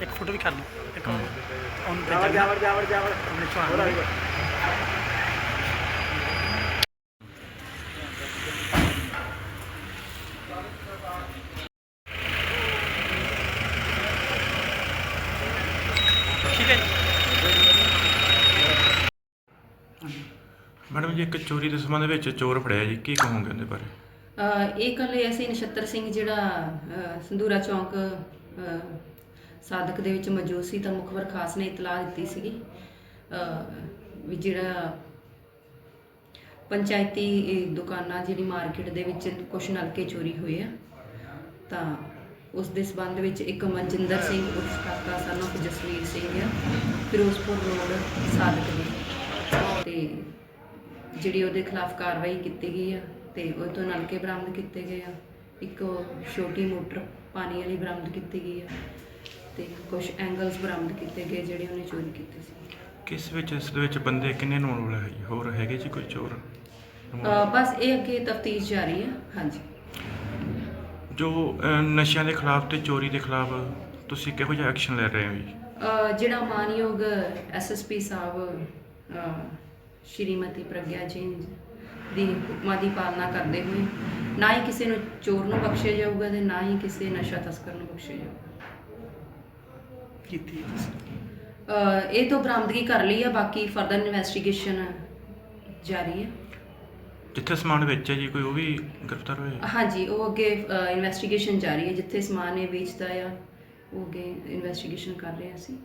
ਇੱਕ ਫੋਟੋ ਵੀ ਕਰ ਲਓ ਇੱਕ ਉਹਨੂੰ ਜਾਵੜ ਜਾਵੜ ਜਾਵੜ ਜਾਵੜ। ਆਪਣੇ ਹੋਰ ਚੌਹਾਨ ਆਈ ਨੂੰ। ਠੀਕ ਹੈ ਜੀ। ਮੈਡਮ ਜੀ ਇੱਕ ਚੋਰੀ ਦੇ ਸੰਬੰਧ ਵਿੱਚ ਚੋਰ ਫੜਿਆ ਜੀ ਕੀ ਕਹੋਗੇ ਉਹਦੇ ਬਾਰੇ? ਅਹ ਇਹ ਕੱਲ ਅਸੀਂ ਨਛੱਤਰ ਸਿੰਘ ਜਿਹੜਾ ਅਹ ਸੰਧੂਰਾ ਚੌਂਕ ਅਹ ਸਾਦਕ ਦੇ ਵਿੱਚ ਮੌਜੂਦ ਸੀ ਤਾਂ ਮੁਖਬਰ ਖਾਸ ਨੇ ਇਤਲਾਹ ਦਿੱਤੀ ਸੀਗੀ। ਵੀ ਜਿਹੜਾ ਪੰਚਾਇਤੀ ਦੁਕਾਨਾਂ ਜਿਹੜੀ ਮਾਰਕੀਟ ਦੇ ਵਿੱਚ ਕੁਝ ਨਲਕੇ ਚੋਰੀ ਹੋਏ ਆ, ਤਾਂ ਉਸ ਦੇ ਸਬੰਧ ਵਿੱਚ ਇੱਕ ਮਨਜਿੰਦਰ ਸਿੰਘ ਉਰਫ ਕਾਕਾ son of ਜਸਵੀਰ ਸਿੰਘ ਆ, ਫਿਰੋਜ਼ਪੁਰ ਰੋਡ ਸਾਦਕ ਦੇ। ਤੇ ਜਿਹੜੀ ਉਹਦੇ ਖਿਲਾਫ ਕਾਰਵਾਈ ਕੀਤੀ ਗਈ ਆ ਤੇ ਉਹ ਤੋਂ ਨਲਕੇ ਬਰਾਮਦ ਕੀਤੇ ਗਏ ਆ। ਇੱਕ ਛੋਟੀ ਮੋਟਰ ਪਾਣੀ ਵਾਲੀ ਬਰਾਮਦ ਕੀਤੀ ਗਈ ਆ। ਤੇ ਕੁਝ ਐਂਗਲਸ ਬਰਾਮਦ ਕੀਤੇ ਗਏ ਜਿਹੜੇ ਉਹਨੇ ਚੋਰੀ ਕੀਤੇ ਸੀ। ਕਿਸ ਵਿੱਚ ਇਸ ਦੇ ਵਿੱਚ ਬੰਦੇ ਕਿੰਨੇ ਨੂੰ ਰੋਲ ਹੈ ਜੀ ਹੋਰ ਹੈਗੇ ਜੀ ਕੋਈ ਚੋਰ? ਅਹ ਬਸ ਇਹ ਅੱਗੇ ਤਫਤੀਸ਼ ਜਾਰੀ ਹੈ। ਹਾਂਜੀ। ਜੋ ਅਹ, ਨਸ਼ਿਆਂ ਦੇ ਖਿਲਾਫ ਤੇ ਚੋਰੀ ਦੇ ਖਿਲਾਫ ਤੁਸੀਂ ਕਿਹੋ ਜਿਹਾ ਐਕਸ਼ਨ ਲੈ ਰਹੇ ਹੋ ਜੀ? ਅਹ ਜਿਹੜਾ ਮਾਨਯੋਗ ਐਸਐਸਪੀ ਸਾਹਿਬ ਅਹ ਸ਼੍ਰੀਮਤੀ ਪ੍ਰਗਿਆ ਜੈਨ ਦੀ ਹੁਕਮਾਂ ਦੀ ਪਾਲਣਾ ਕਰਦੇ ਹੋਏ ਨਾ ਹੀ ਕਿਸੇ ਨੂੰ ਚੋਰ ਨੂੰ ਬਖਸ਼ਿਆ ਜਾਊਗਾ ਤੇ ਨਾ ਹੀ ਕਿਸੇ ਨਸ਼ਾ ਤਸਕਰ ਨੂੰ ਬਖਸ਼ਿਆ ਜਾਊਗਾ। ਕੀਤੀ ਹੈ ਤੁਸੀਂ। ਅਹ ਇਹ ਤੋਂ ਬਰਾਮਦਗੀ ਕਰ ਲਈ ਹੈ ਬਾਕੀ ਫਰਦਰ ਇਨਵੈਸਟੀਗੇਸ਼ਨ ਜਾਰੀ ਹੈ। ਜਿੱਥੇ ਸਮਾਨ ਵੇਚਿਆ ਜੀ ਕੋਈ ਉਹ ਵੀ ਗ੍ਰਿਫਤਾਰ ਹੋਇਆ? ਹਾਂਜੀ ਉਹ ਅੱਗੇ ਇਨਵੈਸਟੀਗੇਸ਼ਨ ਜਾਰੀ ਹੈ ਜਿੱਥੇ ਸਮਾਨ ਇਹ ਵੇਚਦਾ ਆ ਉਹ ਅੱਗੇ ਇਨਵੈਸਟੀਗੇਸ਼ਨ ਕਰ ਰਹੇ ਹਾਂ ਅਸੀਂ।